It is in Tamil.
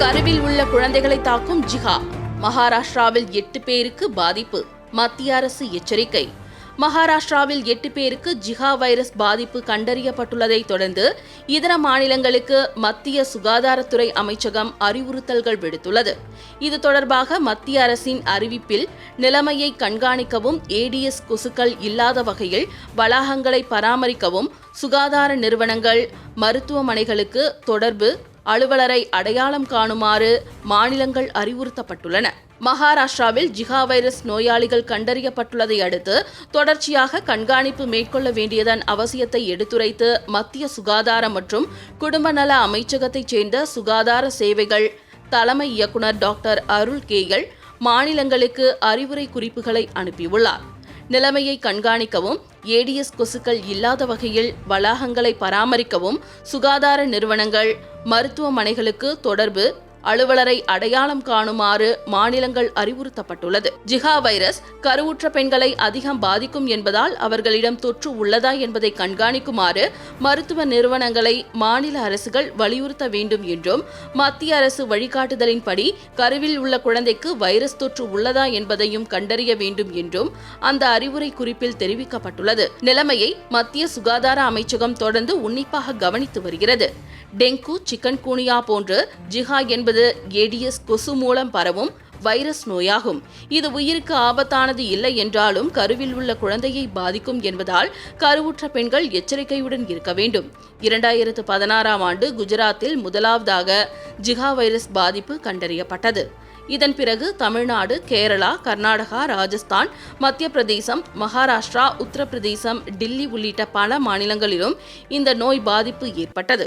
கருவில் உள்ள குழந்தைகளை தாக்கும் ஜிகா மகாராஷ்டிராவில் எட்டு பேருக்கு பாதிப்பு. மத்திய அரசு எச்சரிக்கை. மகாராஷ்டிராவில் எட்டு பேருக்கு ஜிகா வைரஸ் பாதிப்பு கண்டறியப்பட்டுள்ளதை தொடர்ந்து இதர மாநிலங்களுக்கு மத்திய சுகாதாரத்துறை அமைச்சகம் அறிவுறுத்தல்கள் விடுத்துள்ளது. இது தொடர்பாக மத்திய அரசின் அறிவிப்பில் நிலைமையை கண்காணிக்கவும் ஏடிஎஸ் கொசுக்கள் இல்லாத வகையில் வளாகங்களை பராமரிக்கவும் சுகாதார நிறுவனங்கள் மருத்துவமனைகளுக்கு தொடர்பு அலுவலரை அடையாளம் காணுமாறு மாநிலங்கள் அறிவுறுத்தப்பட்டுள்ளன. மகாராஷ்டிராவில் ஜிகா வைரஸ் நோயாளிகள் கண்டறியப்பட்டுள்ளதை அடுத்து தொடர்ச்சியாக கண்காணிப்பு மேற்கொள்ள வேண்டியதன் அவசியத்தை எடுத்துரைத்து மத்திய சுகாதார மற்றும் குடும்ப நல அமைச்சகத்தைச் சேர்ந்த சுகாதார சேவைகள் தலைமை இயக்குனர் டாக்டர் அருள் கேயல் மாநிலங்களுக்கு அறிவுரை குறிப்புகளை அனுப்பியுள்ளார். நிலைமையை கண்காணிக்கவும் ஏடிஎஸ் கொசுக்கள் இல்லாத வகையில் வளாகங்களை பராமரிக்கவும் சுகாதார நிறுவனங்கள் மருத்துவமனைகளுக்கு தொடர்பு அலுவலரை அடையாளம் காணுமாறு மாநிலங்கள் அறிவுறுத்தப்பட்டுள்ளது. ஜிகா வைரஸ் கருவுற்ற பெண்களை அதிகம் பாதிக்கும் என்பதால் அவர்களிடம் தொற்று உள்ளதா என்பதை கண்காணிக்குமாறு மருத்துவ நிறுவனங்களை மாநில அரசுகள் வலியுறுத்த வேண்டும் என்றும் மத்திய அரசு வழிகாட்டுதலின்படி கருவில் உள்ள குழந்தைக்கு வைரஸ் தொற்று உள்ளதா என்பதையும் கண்டறிய வேண்டும் என்றும் அந்த அறிவுரை குறிப்பில் தெரிவிக்கப்பட்டுள்ளது. நிலைமையை மத்திய சுகாதார அமைச்சகம் தொடர்ந்து உன்னிப்பாக கவனித்து வருகிறது. டெங்கு சிக்கன் கூனியா போன்று ஜிஹா என்பது என்பது ஏடிஎஸ் கொசு மூலம் பரவும் வைரஸ் நோயாகும். இது உயிருக்கு ஆபத்தானது இல்லை என்றாலும் கருவில் உள்ள குழந்தையை பாதிக்கும் என்பதால் கருவுற்ற பெண்கள் எச்சரிக்கையுடன் இருக்க வேண்டும். இரண்டாயிரத்து பதினாறாம் ஆண்டு குஜராத்தில் முதலாவதாக ஜிகா வைரஸ் பாதிப்பு கண்டறியப்பட்டது. இதன் பிறகு தமிழ்நாடு கேரளா கர்நாடகா ராஜஸ்தான் மத்திய பிரதேசம் மகாராஷ்டிரா உத்தரப்பிரதேசம் டில்லி உள்ளிட்ட பல மாநிலங்களிலும் இந்த நோய் பாதிப்பு ஏற்பட்டது.